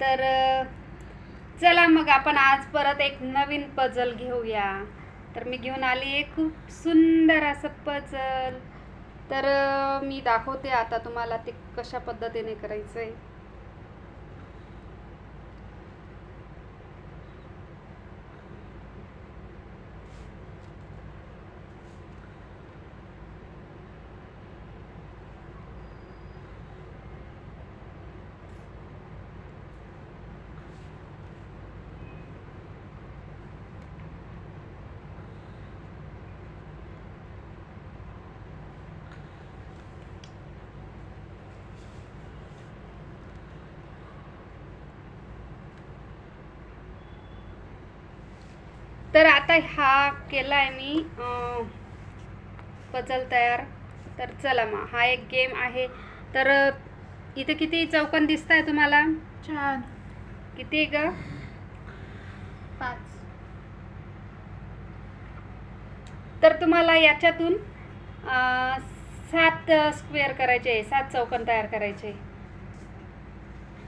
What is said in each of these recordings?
तर चला मग आपण आज परत एक नवीन पजल घेऊया. तर मी घेऊन आली आहे खूप सुंदर असं पजल तर मी दाखवते आता तुम्हाला ते कशा पद्धतीने करायचं आहे तर आता हा केला आहे मी पजल तयार. तर चला मग हा एक गेम आहे. तर इथे किती चौकन दिसत आहे तुम्हाला? चार किती ग? पाच. तर तुम्हाला याच्यातून सात स्क्वेअर करायचे सात चौकन तयार करायचे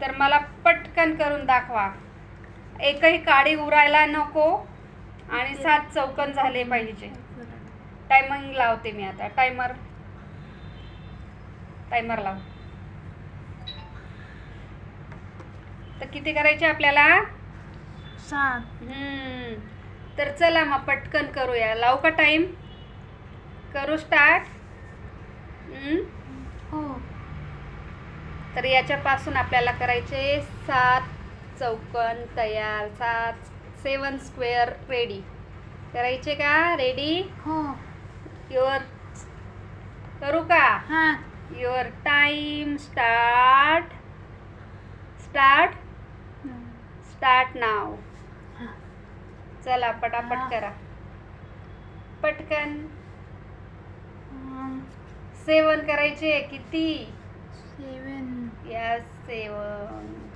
तर मला पटकन करून दाखवा. एकही काडी उरायला नको. आणि सात चौकन झाले पाहिजे. टायमिंग लावते मी आता. टायमर टायमर लाव. तर किती करायचे आपल्याला? सात. हम्म. तर चला मग पटकन करूया. लावू का टाइम करू स्टार्ट हो. तर याच्यापासून आपल्याला करायचे सात चौकन तयार. सात सेवन स्क्वेअर रेडी. करायचे का? रेडी हो. युअर करू का? हा. Your time start start start now चला पटापट. करा. पटकन. सेवन करायचे किती? सेवन. Yes seven.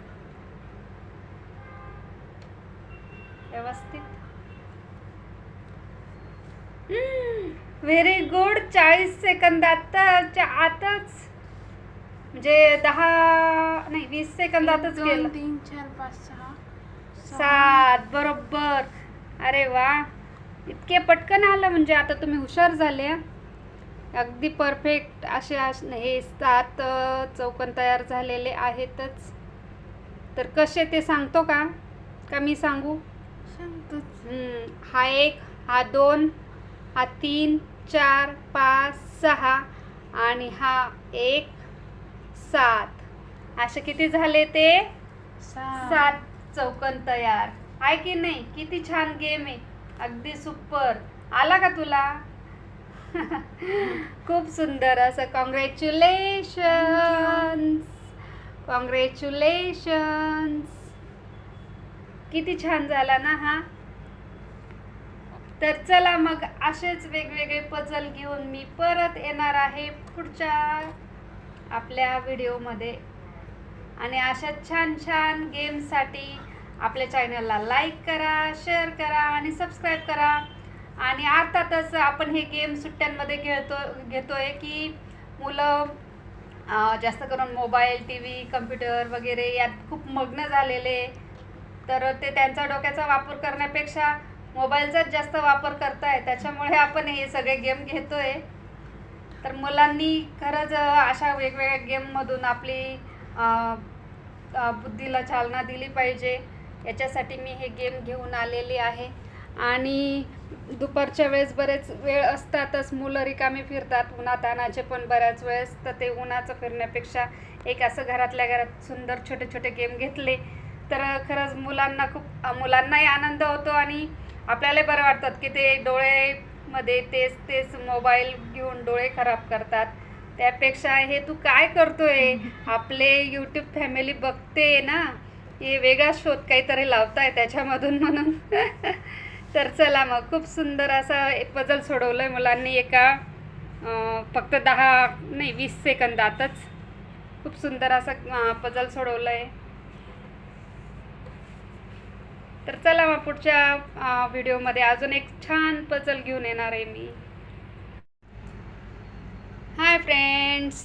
व्यवस्थित. व्हेरी गुड चाळीस सेकंदातच्या आतच. म्हणजे दहा नाही वीस सेकंदातच गेलं. तीन चार पाच सहा सात बरोबर. अरे वा. इतके पटकन आलं म्हणजे आता तुम्ही हुशार झाले. अगदी परफेक्ट असे हे सात चौकन तयार झालेले आहेतच. तर कसे ते सांगतो का? का मी सांगू? हा एक हा दोन हा तीन चार पाच सहा आणि हा एक सात. असे किती झाले ते? सात. चौकन तयार. आहे की नाही? किती छान गेम आहे. अगदी सुपर आला का तुला? खूप सुंदर. असं कॉंग्रॅच्युलेशन्स कॉंग्रॅच्युलेशन्स किती छान झाला ना हा? तर चला मग असेच वेगवेगळे पजल घेऊन मी परत येणार आहे पुढच्या आपल्या व्हिडिओमध्ये आणि अशा छान छान गेमसाठी आपल्या चॅनलला लाईक करा शेअर करा आणि सबस्क्राईब करा. आणि अर्थातच आपण हे गेम सुट्ट्यांमध्ये खेळतो घेतोय की मुलं जास्त करून मोबाईल टी व्ही कम्प्युटर वगैरे यात खूप मग्न झालेले. तर ते त्यांचा डोक्याचा वापर करण्यापेक्षा मोबाईलचाच जास्त वापर करताय. त्याच्यामुळे आपण हे सगळे गेम घेतोय. तर मुलांनी खरंच अशा वेगवेगळ्या गेममधून आपली बुद्धीला चालना दिली पाहिजे. याच्यासाठी मी हे गेम घेऊन आलेली आहे. आणि दुपारच्या वेळेस बरेच वेळ असतातच. मुलं रिकामी फिरतात. उन्हातानाचे पण बऱ्याच वेळेस. तर ते उन्हाचं फिरण्यापेक्षा एक असं घरातल्या घरात सुंदर छोटे छोटे गेम घेतले. तर खरंच मुलांना खूप मुलांनाही आनंद होतो आणि आपल्यालाही बरं वाटतात की ते डोळेमध्ये तेच तेच मोबाईल घेऊन डोळे खराब करतात. त्यापेक्षा हे तू काय करतोय? आपले यूट्यूब फॅमिली बघते ना. हे वेगळा शोध काहीतरी लावताय त्याच्यामधून म्हणून. तर चला मग खूप सुंदर असा पजल सोडवलं मुलांनी एका फक्त दहा नाही वीस सेकंदातच खूप सुंदर असं पजल सोडवलं आहे तर चला मग पुढच्या व्हिडिओमध्ये अजून एक छान पजल घेऊन येणार आहे मी. Hi friends